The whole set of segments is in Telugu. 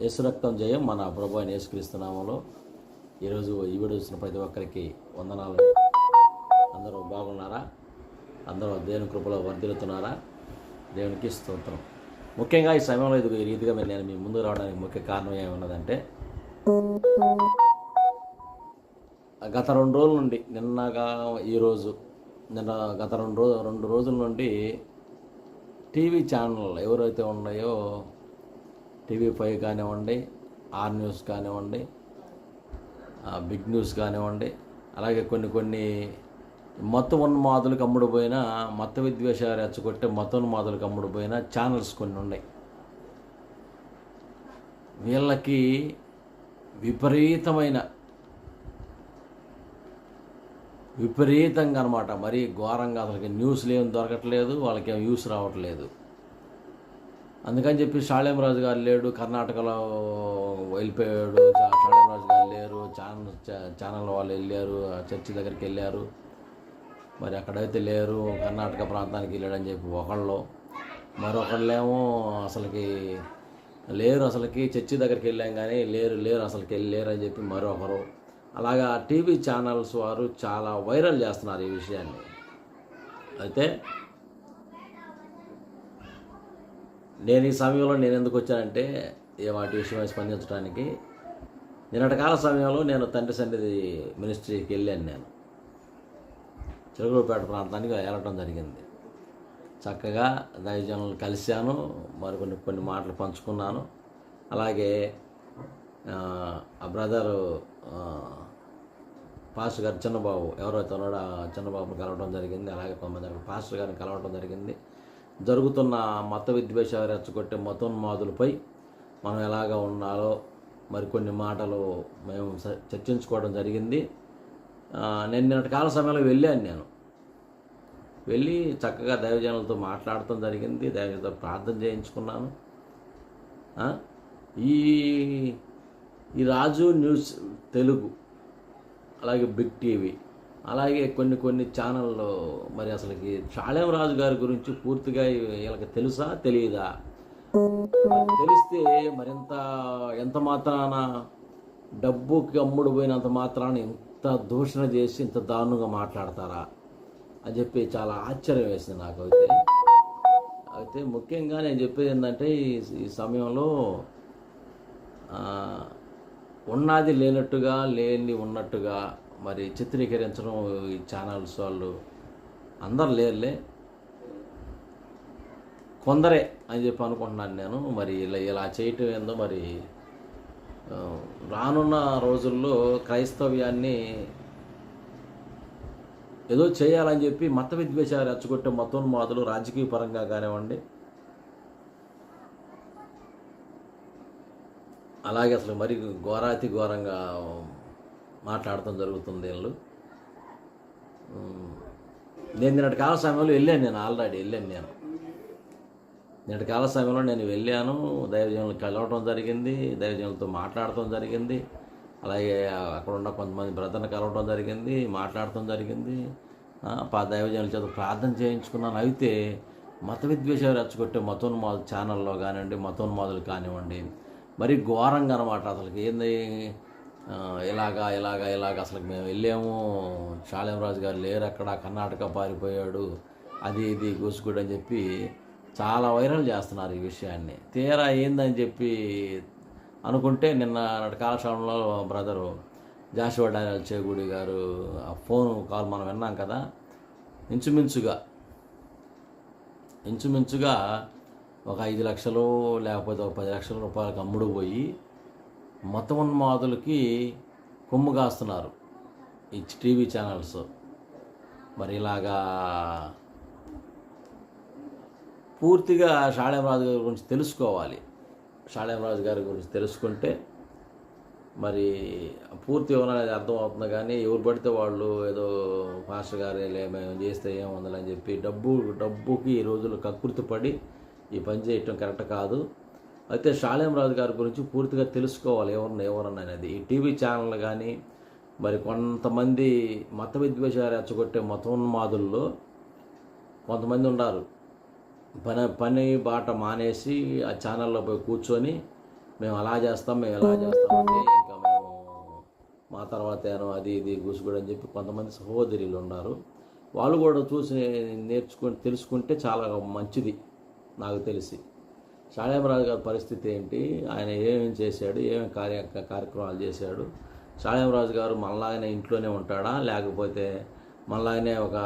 యేసురక్తం జయం మన ప్రభు అయిన యేసుక్రీస్తునామంలో ఈరోజు ఈ వీడియో చూసిన ప్రతి ఒక్కరికి వందనాలు. అందరూ బాగున్నారా? అందరూ దేవుని కృపలో వర్ధిల్లుతున్నారా? దేవునికి స్తోత్రం. ముఖ్యంగా ఈ సమయంలో ఇది ఈ రీతిగా నేను మీ ముందు రావడానికి ముఖ్య కారణం ఏమన్నదంటే గత రెండు రోజుల నుండి నిన్నగా ఈరోజు నిన్న గత రెండు రోజు రెండు రోజుల నుండి టీవీ ఛానల్ ఎవరైతే ఉన్నాయో టీవీ ఫైవ్ కానివ్వండి ఆర్ న్యూస్ కానివ్వండి బిగ్ న్యూస్ కానివ్వండి అలాగే కొన్ని కొన్ని మత ఉన్మాదులకు అమ్ముడు పోయిన మత విద్వేషాలు రెచ్చగొట్టే మత ఉన్మాదులకు అమ్ముడు పోయిన ఛానల్స్ కొన్ని ఉన్నాయి. వీళ్ళకి విపరీతమైన విపరీతంగా అనమాట మరీ ఘోరంగా అసలుకి న్యూస్లు ఏం దొరకట్లేదు వాళ్ళకి ఏం యూస్ రావట్లేదు. అందుకని చెప్పి రాజు గారు లేడు కర్ణాటకలో వెళ్ళిపోయాడు. రాజు గారు లేరు ఛానల్ ఛానల్ వాళ్ళు వెళ్ళారు చర్చి దగ్గరికి వెళ్ళారు. మరి అక్కడైతే లేరు కర్ణాటక ప్రాంతానికి వెళ్ళాడని చెప్పి ఒకళ్ళు. మరొకళ్ళేమో అసలుకి లేరు అసలుకి చర్చి దగ్గరికి వెళ్ళాం కానీ లేరు లేరు అసలుకి వెళ్ళి లేరు అని చెప్పి మరొకరు. అలాగా టీవీ ఛానల్స్ వారు చాలా వైరల్ చేస్తున్నారు ఈ విషయాన్ని. అయితే నేను ఈ సమయంలో నేను ఎందుకు వచ్చానంటే ఏ వాటి విషయమై స్పందించడానికి నిన్నటి కాల సమయంలో నేను తండ్రి సన్నిధి మినిస్ట్రీకి వెళ్ళాను నేను. చిలకూరుపేట ప్రాంతానికి వెళ్ళటం జరిగింది. చక్కగా దైవజనులను కలిశాను మరికొన్ని కొన్ని మాటలు పంచుకున్నాను. అలాగే ఆ, బ్రదరు పాస్టర్ గారు చిన్నబాబు ఎవరైతే ఉన్నాడో ఆ చిన్నబాబుని కలవడం జరిగింది. అలాగే కొంతమంది పాస్టర్ గారిని కలవడం జరిగింది. జరుగుతున్న మత విద్వేషాలు రెచ్చగొట్టే మతోన్మాదులపై మనం ఎలాగ ఉండాలో మరికొన్ని మాటలు మేము చర్చించుకోవడం జరిగింది. నేను నిన్నటి కాల సమయంలో వెళ్ళాను నేను. వెళ్ళి చక్కగా దైవజనులతో మాట్లాడటం జరిగింది. దైవజనులతో ప్రార్థన చేయించుకున్నాను. ఈ ఈ రాజు న్యూస్ తెలుగు అలాగే బిగ్ టీవీ అలాగే కొన్ని కొన్ని ఛానల్లో మరి అసలుకి షాళేం రాజు గారి గురించి పూర్తిగా వీళ్ళకి తెలుసా తెలియదా తెలిస్తే మరింత ఎంత మాత్రాన డబ్బుకి అమ్ముడు పోయినంత మాత్రాన ఇంత దూషణ చేసి ఇంత దారుణంగా మాట్లాడతారా అని చెప్పి చాలా ఆశ్చర్యం వేసింది నాకు అయితే అయితే ముఖ్యంగా నేను చెప్పేది ఏంటంటే ఈ సమయంలో ఉన్నది లేనట్టుగా లేని ఉన్నట్టుగా మరి చిత్రీకరించడం ఈ ఛానల్స్ వాళ్ళు అందరు లేరులే. కొందరే అని చెప్పి అనుకుంటున్నాను నేను. మరి ఇలా ఇలా చేయటం ఏందో మరి రానున్న రోజుల్లో క్రైస్తవ్యాన్ని ఏదో చేయాలని చెప్పి మత విద్వేషాలు రెచ్చగొట్టే మతోన్మాదులు రాజకీయ పరంగా కానివ్వండి అలాగే అసలు మరి ఘోరాతి ఘోరంగా మాట్లాడటం జరుగుతుంది వీళ్ళు. నేను నిన్నటి కాల సమయంలో వెళ్ళాను నేను ఆల్రెడీ వెళ్ళాను నేను. నిన్నటి కాల సమయంలో నేను వెళ్ళాను దైవజనులు కలవటం జరిగింది దైవజనులతో మాట్లాడటం జరిగింది. అలాగే అక్కడ ఉన్న కొంతమంది బ్రదర్ని కలవటం జరిగింది మాట్లాడటం జరిగింది. పా దైవజనుల చేత ప్రార్థన చేయించుకున్నాను. అయితే మత విద్వేషాలు రెచ్చగొట్టే మతోన్మాదు ఛానల్లో కానివ్వండి మతోన్మాదులు కానివ్వండి మరి ఘోరంగా అనమాట అసలుకి. ఏంది? ఇలాగా ఇలాగా ఇలాగ అసలు మేము వెళ్ళాము. రాజు గారు లేరు అక్కడ కర్ణాటక పారిపోయాడు. అది ఇది గూసుకుడు అని చెప్పి చాలా వైరల్ చేస్తున్నారు ఈ విషయాన్ని. తీరా ఏందని చెప్పి అనుకుంటే నిన్న నాటి కాలక్షేమంలో బ్రదరు జాషువా డానియల్ చేగుడి గారు ఆ ఫోన్ కాల్ మనం విన్నాం కదా? ఇంచుమించుగా ఇంచుమించుగా ఒక ఐదు లక్షలు లేకపోతే ఒక పది లక్షల రూపాయలకు అమ్ముడు పోయి మతోన్మాదులకి కొమ్ము కాస్తున్నారు ఈ టీవీ ఛానల్స్. మరి ఇలాగా పూర్తిగా షాళేమరాజు గారి గురించి తెలుసుకోవాలి. షాళేమరాజు గారి గురించి తెలుసుకుంటే మరి పూర్తి వివరణ అనేది అర్థమవుతుంది కానీ ఎవరు పడితే వాళ్ళు ఏదో పాస్టర్ గారు లే మేము చేస్తే ఏముందని చెప్పి డబ్బు డబ్బుకి ఈ రోజులు కకృతి పడి ఈ పని చేయటం కరెక్ట్ కాదు. అయితే రాజు గారి గురించి పూర్తిగా తెలుసుకోవాలి ఎవరిని ఎవరన్నా అనేది. ఈ టీవీ ఛానల్ కానీ మరి కొంతమంది మత విద్వేషాలు రెచ్చగొట్టే మతోన్మాదుల్లో కొంతమంది ఉన్నారు పని పని బాట మానేసి ఆ ఛానల్లో పోయి కూర్చొని మేము అలా చేస్తాం మేము ఇలా చేస్తామంటే ఇంకా మేము మా తర్వాత ఏమో అది ఇది గుసుగుడు అని చెప్పి కొంతమంది సహోదరులు ఉన్నారు. వాళ్ళు కూడా చూసి నేర్చుకుని తెలుసుకుంటే చాలా మంచిది నాకు తెలిసి. షాళేమరాజు గారి పరిస్థితి ఏంటి? ఆయన ఏమేమి చేశాడు? ఏమేమి కార్య కార్యక్రమాలు చేశాడు? షాళేమరాజు గారు మనలాగానే ఇంట్లోనే ఉంటాడా? లేకపోతే మనలాగానే ఒక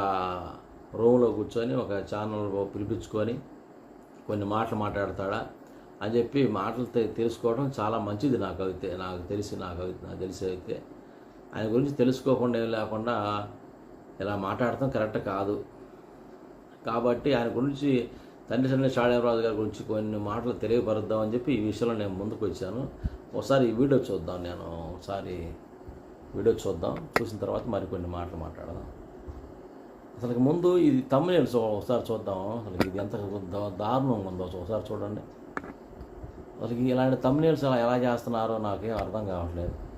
రూమ్లో కూర్చొని ఒక ఛానల్ పిలిపించుకొని కొన్ని మాటలు మాట్లాడతాడా? అని చెప్పి మాటలు తెలుసుకోవడం చాలా మంచిది నాకు అయితే నాకు తెలిసి నాకు అయితే నాకు తెలిసి అయితే. ఆయన గురించి తెలుసుకోకుండా ఏం లేకుండా ఇలా మాట్లాడటం కరెక్ట్ కాదు. కాబట్టి ఆయన గురించి తండ్రి తండ్రి షాడేవరాజు గారి గురించి కొన్ని మాటలు తెలియపరుద్దామని చెప్పి ఈ విషయంలో నేను ముందుకు వచ్చాను. ఒకసారి ఈ వీడియో చూద్దాం నేను. ఒకసారి వీడియో చూద్దాం. చూసిన తర్వాత మరికొన్ని మాటలు మాట్లాడదాం. అసలు ముందు ఇది తమ్మునేలు ఒకసారి చూద్దాం. అసలు ఇది ఎంత దారుణంగా ఉందో ఒకసారి చూడండి. అసలు ఇలాంటి తమ్మునేల్స్ అలా ఎలా చేస్తున్నారో నాకేం అర్థం కావట్లేదు.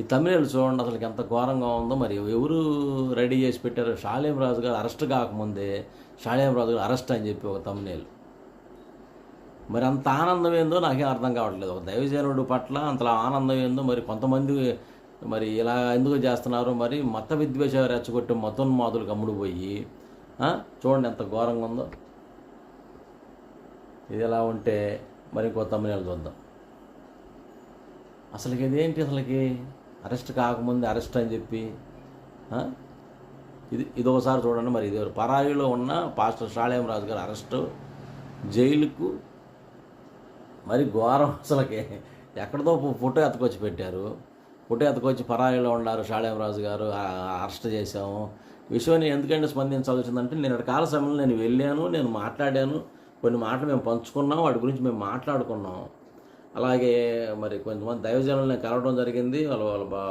ఈ తమిళలు చూడండి అసలు ఎంత ఘోరంగా ఉందో మరి ఎవరు రెడీ చేసి పెట్టారు షాలేం రాజు గారు అరెస్ట్ కాకముందే షాలేం రాజు గారు అరెస్ట్ అని చెప్పి ఒక తమిళేలు. మరి అంత ఆనందం ఏందో నాకేం అర్థం కావట్లేదు. ఒక దైవజనుడు పట్ల అంతలా ఆనందం ఏందో మరి కొంతమంది మరి ఇలా ఎందుకు చేస్తున్నారు? మరి మత విద్వేషాలు రెచ్చగొట్టి మతోన్మాదులు కమ్ముడు పోయి చూడండి ఎంత ఘోరంగా ఉందో. ఇది ఎలా ఉంటే మరి ఇంకో తమిళ చూద్దాం. అసలుకి ఇదేంటి అసలుకి? అరెస్ట్ కాకముందు అరెస్ట్ అని చెప్పి ఇది ఇది ఒకసారి చూడండి మరి ఇది పరాయిలో ఉన్న పాస్టర్ షాళేం రాజు గారు అరెస్టు జైలుకు మరి ఘోరం అసలుకి. ఎక్కడితో ఫోటో ఎత్తుకొచ్చి పెట్టారు. ఫోటో ఎత్తుకొచ్చి పరాయిలో ఉన్నారు షాళేం రాజు గారు అరెస్ట్ చేశాము. విషయాన్ని ఎందుకంటే స్పందించవలసిందంటే నేను కాల సమయంలో నేను వెళ్ళాను నేను మాట్లాడాను కొన్ని మాటలు మేము పంచుకున్నాం వాటి గురించి మేము మాట్లాడుకున్నాం. అలాగే మరి కొంతమంది దైవజనులను కలవడం జరిగింది వాళ్ళ వాళ్ళ బా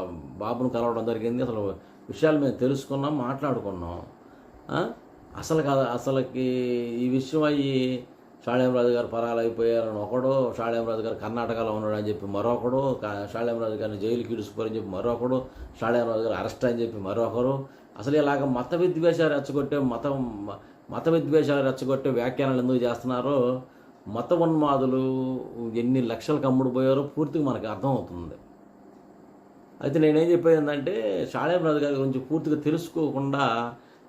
బాబును కలవడం జరిగింది. అసలు విషయాలు మేము తెలుసుకున్నాం మాట్లాడుకున్నాం. అసలు కాదు అసలుకి ఈ విషయం అయ్యి షాళేమరాజు గారు పరాలైపోయారని ఒకడు షాళేమరాజు గారు కర్ణాటకలో ఉన్నాడు అని చెప్పి మరొకడు షాళేమరాజు గారిని జైలుకి ఇడుచుకోరని చెప్పి మరొకడు షాళేమరాజు గారు అరెస్ట్ అని చెప్పి మరొకరు. అసలు ఇలాగ మత విద్వేషాలు రెచ్చగొట్టే మతం మత విద్వేషాలు రెచ్చగొట్టే వ్యాఖ్యానాలు ఎందుకు చేస్తున్నారో మత ఉన్మాదులు ఎన్ని లక్షలకు అమ్ముడు పోయారో పూర్తిగా మనకు అర్థమవుతుంది. అయితే నేనేం చెప్పేది ఏంటంటే షాళేమరాజు గారి గురించి పూర్తిగా తెలుసుకోకుండా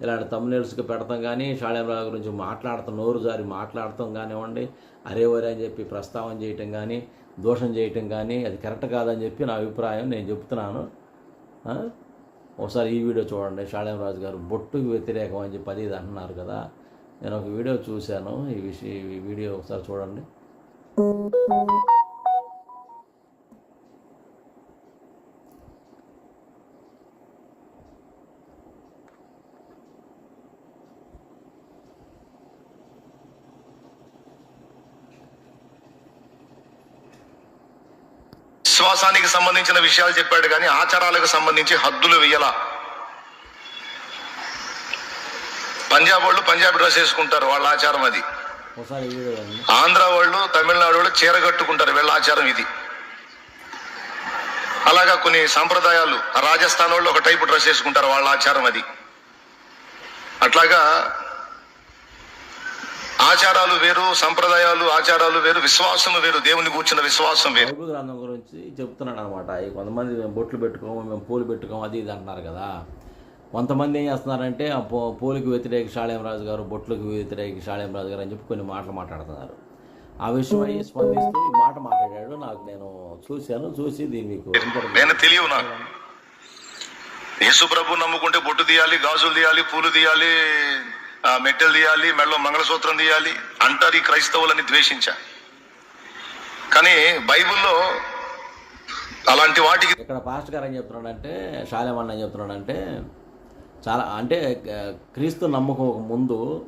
ఇలాంటి తమ్మునేల్స్కి పెడతాం కానీ షాళేమరాజు గురించి మాట్లాడతాం నోరు జారి మాట్లాడతాం కానివ్వండి అరే వరే అని చెప్పి ప్రస్తావన చేయటం కానీ దోషం చేయటం కానీ అది కరెక్ట్ కాదని చెప్పి నా అభిప్రాయం నేను చెప్తున్నాను. ఒకసారి ఈ వీడియో చూడండి షాళేమరాజు గారు బొట్టుకు వ్యతిరేకం అని చెప్పి అది ఇది అంటున్నారు కదా. నేను ఒక వీడియో చూశాను. ఈ విషయం ఈ వీడియో ఒకసారి చూడండి. విశ్వాసానికి సంబంధించిన విషయాలు చెప్పాడు కానీ ఆచారాలకు సంబంధించి హద్దులు వేయలా పంజాబ్ వాళ్ళు పంజాబీ డ్రెస్ వేసుకుంటారు వాళ్ళ ఆచారం అది. ఆంధ్ర వాళ్ళు తమిళనాడు వాళ్ళు చీర కట్టుకుంటారు వీళ్ళ ఆచారం ఇది. అలాగా కొన్ని సంప్రదాయాలు రాజస్థాన్ వాళ్ళు ఒక టైపు డ్రెస్ వేసుకుంటారు వాళ్ళ ఆచారం అది. అట్లాగా ఆచారాలు వేరు సంప్రదాయాలు ఆచారాలు వేరు విశ్వాసం వేరు దేవుని కూర్చున్న విశ్వాసం వేరు. బైబిల్ గ్రంథం గురించి చెప్తున్నాడు అనమాట కొంతమంది మేము బొట్లు పెట్టుకోము మేము పూలు పెట్టుకోము అది ఇది అంటున్నారు కదా. కొంతమంది ఏం చేస్తున్నారంటే ఆ పూ పూలకి వ్యతిరేక షాళేమరాజు గారు బొట్లకు వ్యతిరేక షాళేమరాజు గారు అని చెప్పి కొన్ని మాటలు మాట్లాడుతున్నారు. ఆ విషయం అయ్యి స్పందిస్తూ ఈ మాట మాట్లాడాడు. నాకు నేను చూశాను చూసి దీన్ని మీకు. నేను తెలియవు నాకు. యేసు ప్రభు నమ్ముకుంటే బొట్టు తీయాలి గాజులు తీయాలి పూలు తీయాలి మెట్టెలు తీయాలి మెడలో మంగళసూత్రం తీయాలి అంటారు ఈ క్రైస్తవులని ద్వేషించా. కానీ బైబిల్లో అలాంటి వాటికి ఇక్కడ పాస్టర్ గారు ఏం చెప్తున్నాడంటే షాలేమన్న ఏం చెప్తున్నాడంటే చాలా అంటే క్రీస్తు నమ్మకం ముందు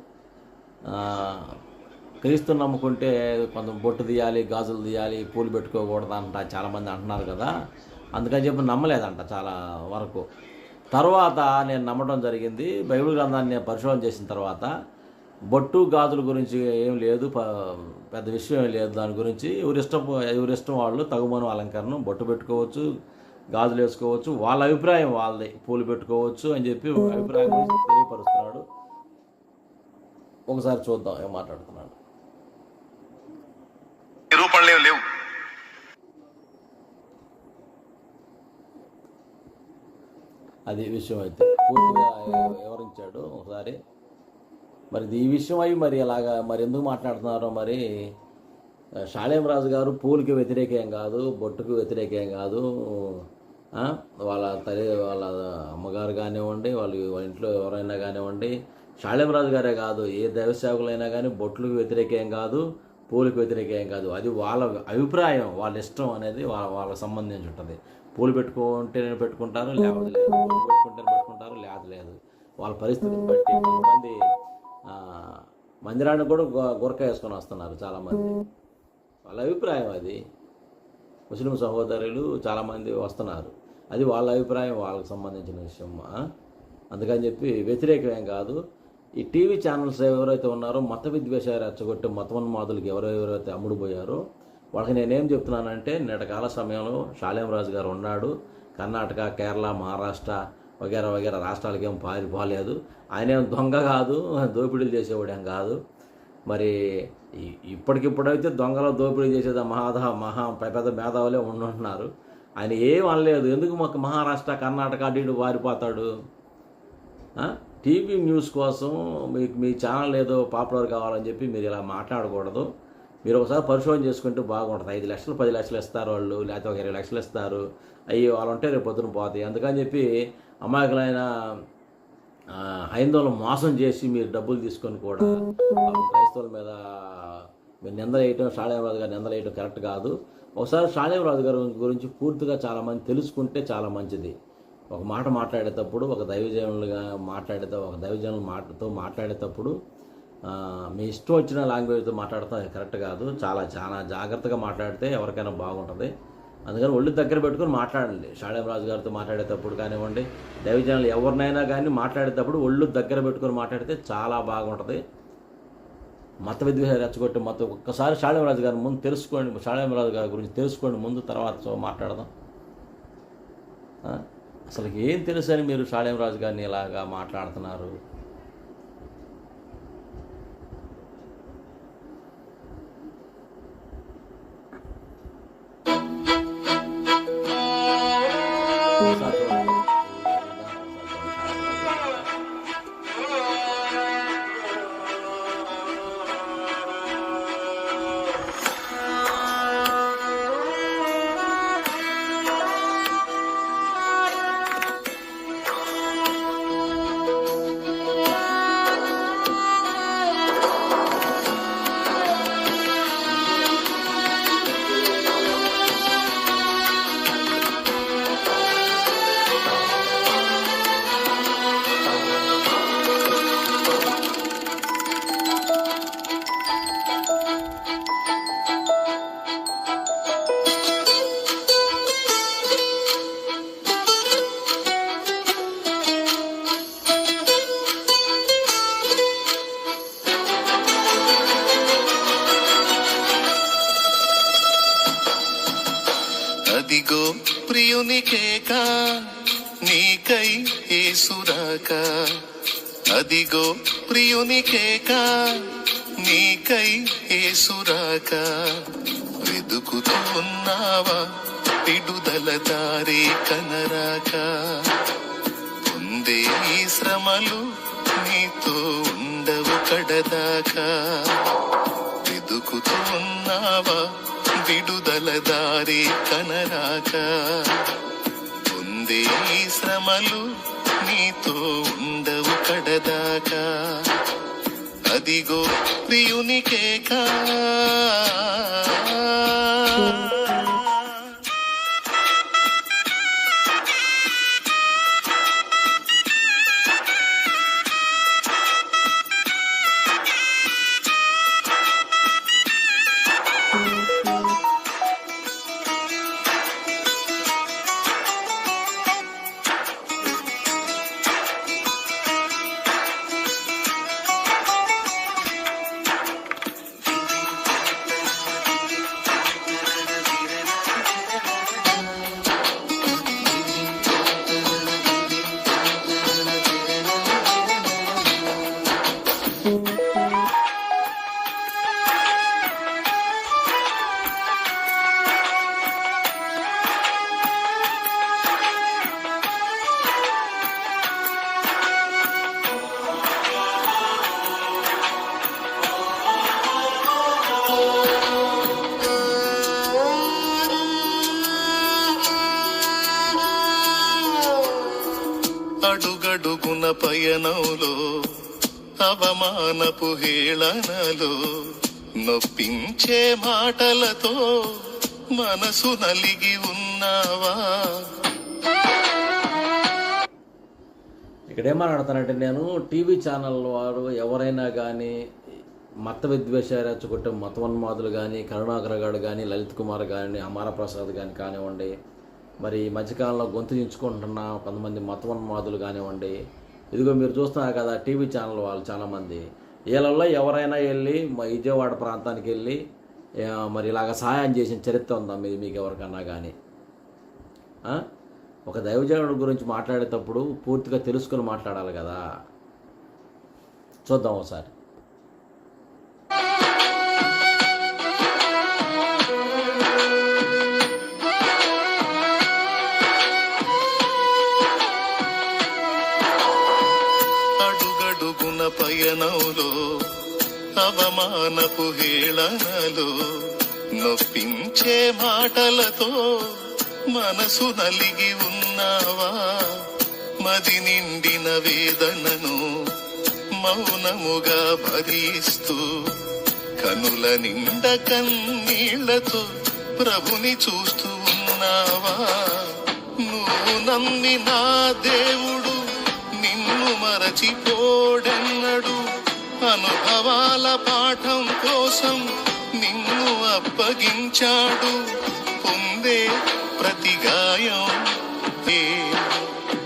క్రీస్తు నమ్ముకుంటే కొంత బొట్టు తీయాలి గాజులు తీయాలి పూలు పెట్టుకోకూడదు అంట చాలామంది అంటున్నారు కదా. అందుకని చెప్పి నమ్మలేదంట చాలా వరకు. తర్వాత నేను నమ్మడం జరిగింది. బైబిల్ గ్రంథాన్ని నేను పరిశోధన చేసిన తర్వాత బొట్టు గాజుల గురించి ఏం లేదు ప- పెద్ద విషయం ఏం లేదు. దాని గురించి ఎవరిష్టం ఎవరిష్టం వాళ్ళు తగుమను అలంకరణ బొట్టు పెట్టుకోవచ్చు గాజులు వేసుకోవచ్చు. వాళ్ళ అభిప్రాయం వాళ్ళది. పూలు పెట్టుకోవచ్చు అని చెప్పి అభిప్రాయం గురించి తెలియపరుస్తున్నాడు. ఒకసారి చూద్దాం ఏం మాట్లాడుతున్నాడు. లేవు. అది విషయం అయితే. పూర్తిగా వివరించాడు ఒకసారి. మరి ఈ విషయం అయి మరి అలాగా మరి ఎందుకు మాట్లాడుతున్నారో మరి షాలేం రాజు గారు పూలకి వ్యతిరేకేం కాదు బొట్టుకు వ్యతిరేకేం కాదు. వాళ్ళ తల్లి వాళ్ళ అమ్మగారు కానివ్వండి వాళ్ళు వాళ్ళ ఇంట్లో ఎవరైనా కానివ్వండి శాళింరాజు రాజు గారే కాదు ఏ దైవసేవకులైనా కానీ బొట్లకు వ్యతిరేకేం కాదు పూలకు వ్యతిరేకేం కాదు. అది వాళ్ళ అభిప్రాయం వాళ్ళ ఇష్టం అనేది వాళ్ళ వాళ్ళకి సంబంధించి ఉంటుంది. పూలు పెట్టుకుంటేనే పెట్టుకుంటారు లేకపోతే లేదు. పూలు పెట్టుకుంటేనే పెట్టుకుంటారు లేదు లేదు. వాళ్ళ పరిస్థితిని బట్టి కొంతమంది మందిరాన్ని మందిరానికి కూడా గురక వేసుకొని వస్తున్నారు చాలామంది. వాళ్ళ అభిప్రాయం అది. ముస్లిం సహోదరులు చాలామంది వస్తున్నారు. అది వాళ్ళ అభిప్రాయం వాళ్ళకి సంబంధించిన విషయం. అందుకని చెప్పి వ్యతిరేకమేం కాదు. ఈ టీవీ ఛానల్స్ ఎవరైతే ఉన్నారో మత విద్వేషాలు రెచ్చగొట్టి మతోన్మాదులకు ఎవరెవరైతే అమ్ముడుపోయారో వాళ్ళకి నేనేం చెప్తున్నానంటే నేటకాల సమయంలో షాలేం గారు ఉన్నాడు. కర్ణాటక కేరళ మహారాష్ట్ర వగేరా వగేరా రాష్ట్రాలకి ఏం పారిపోలేదు ఆయన ఏం దొంగ కాదు దోపిడీలు చేసేవాడేం కాదు. మరి ఇప్పటికిప్పుడైతే దొంగలో దోపిడీ చేసేది మహాధ మహా పెద్ద పెద్ద మేధావులే ఉంటున్నారు ఆయన ఏం అనలేదు. ఎందుకు మాకు మహారాష్ట్ర కర్ణాటక అటు వారిపోతాడు? టీవీ న్యూస్ కోసం మీకు మీ ఛానల్ ఏదో పాపులర్ కావాలని చెప్పి మీరు ఇలా మాట్లాడకూడదు. మీరు ఒకసారి పరిశోధన చేసుకుంటే బాగుంటుంది. ఐదు లక్షలు పది లక్షలు ఇస్తారు వాళ్ళు లేకపోతే ఒక ఇరవై లక్షలు ఇస్తారు. అయ్యి వాళ్ళు ఉంటే రేపు పొద్దున పోతాయి. అందుకని చెప్పి అమాయకులైన హైందవులు మోసం చేసి మీరు డబ్బులు తీసుకొని కూడా క్రైస్తవుల మీద మీరు నిందలు వేయటం షాళేమరాజు గారు నిందలు వేయటం కరెక్ట్ కాదు. ఒకసారి షాళేమరాజు గారి గురించి పూర్తిగా చాలామంది తెలుసుకుంటే చాలా మంచిది. ఒక మాట మాట్లాడేటప్పుడు ఒక దైవజనులుగా మాట్లాడేట ఒక దైవజనుల మాటతో మాట్లాడేటప్పుడు మీ ఇష్టం వచ్చిన లాంగ్వేజ్తో మాట్లాడటం కరెక్ట్ కాదు. చాలా చాలా జాగ్రత్తగా మాట్లాడితే ఎవరికైనా బాగుంటుంది. అందుకని ఒళ్ళు దగ్గర పెట్టుకొని మాట్లాడండి. షాడేం రాజు గారితో మాట్లాడేటప్పుడు కానివ్వండి దైవజనులు ఎవరినైనా కానీ మాట్లాడేటప్పుడు ఒళ్ళు దగ్గర పెట్టుకొని మాట్లాడితే చాలా బాగుంటుంది. మత విద్వేషాలు రెచ్చగొట్టి మత ఒక్కసారి షాడేం గారి ముందు తెలుసుకోండి శాళేమరాజు గారి గురించి తెలుసుకోండి ముందు తర్వాత మాట్లాడదాం. అసలు ఏం తెలుసని అని మీరు షాడేం గారిని ఇలాగా మాట్లాడుతున్నారు? ఏసురాక అదిగో ప్రియునికేక నీకై ఏసురాక వెదుకుతూ ఉన్నావా విడుదల దారి కనరాక. ఉందే ఈ శ్రమలు నీతో ఉండవు కడదాకా. వెదుకుతూ ఉన్నావా విడుదల దారి కనరాక. ఉందే ఈ శ్రమలు నీతో ఉండవు కడదాకా. అదిగో ప్రియునికేకా అడుగడుగున పయనంలో అవమానపు హేళనలో నొప్పించే మాటలతో మనసు నలిగి ఉన్నావా? ఇక్కడ ఏం మాట్లాడుతానంటే నేను టీవీ ఛానల్ వారు ఎవరైనా కానీ మత విద్వేషాలు రెచ్చగొట్టే మతోన్మాదులు కానీ కరుణాకర్ గారు కానీ లలిత్ కుమార్ కానీ అమరప్రసాద్ కానీ కానివ్వండి మరి ఈ మధ్యకాలంలో గొంతు దించుకుంటున్న కొంతమంది మతోన్మాదులు కానివ్వండి ఇదిగో మీరు చూస్తున్నారు కదా టీవీ ఛానల్ వాళ్ళు చాలామంది. వీళ్ళల్లో ఎవరైనా వెళ్ళి మా విజయవాడ ప్రాంతానికి వెళ్ళి మరి ఇలాగ సహాయం చేసిన చరిత్ర ఉందా మీరు మీకు ఎవరికన్నా కానీ ఒక దైవజనుడి గురించి మాట్లాడేటప్పుడు పూర్తిగా తెలుసుకుని మాట్లాడాలి కదా. చూద్దాం ఒకసారి. అడుగడుగున అవమానపు హేళనలో నొప్పించే మాటలతో మనసు నలిగి ఉన్నావా? మది నిండిన వేదనను మౌనముగా భరిస్తూ కనుల నిండ కన్నీళ్ళతో ప్రభుని చూస్తూ ఉన్నావా? నువ్వు నమ్మి నా దేవుడు నిన్ను మరచిపో అనుభవాల పాఠం కోసం నిన్ను అప్పగించాడు. పొందే ప్రతి గాయం ఏ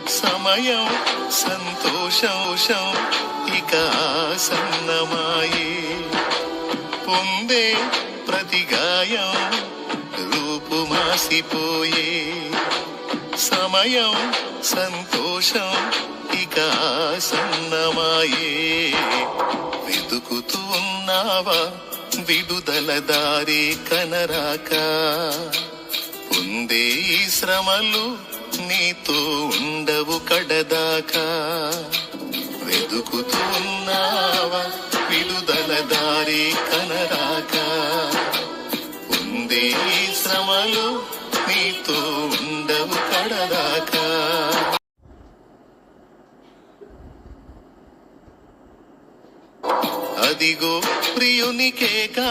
సమయం సంతోషం ఇక ఆసన్నమాయే. పొందే ప్రతి గాయం సమయం సంతోషం ఇక సన్నమాయే వెతుకుతూ ఉన్నావా విడుదల దారి కనరాక? ఉందే ఈ శ్రమలు నీతో ఉండవు కడదాకా. వెతుకుతూ ఉన్నావా విడుదల దారి కనరాక? ఉందే ఈ శ్రమలు నీతో అదిగో ప్రియునికేకా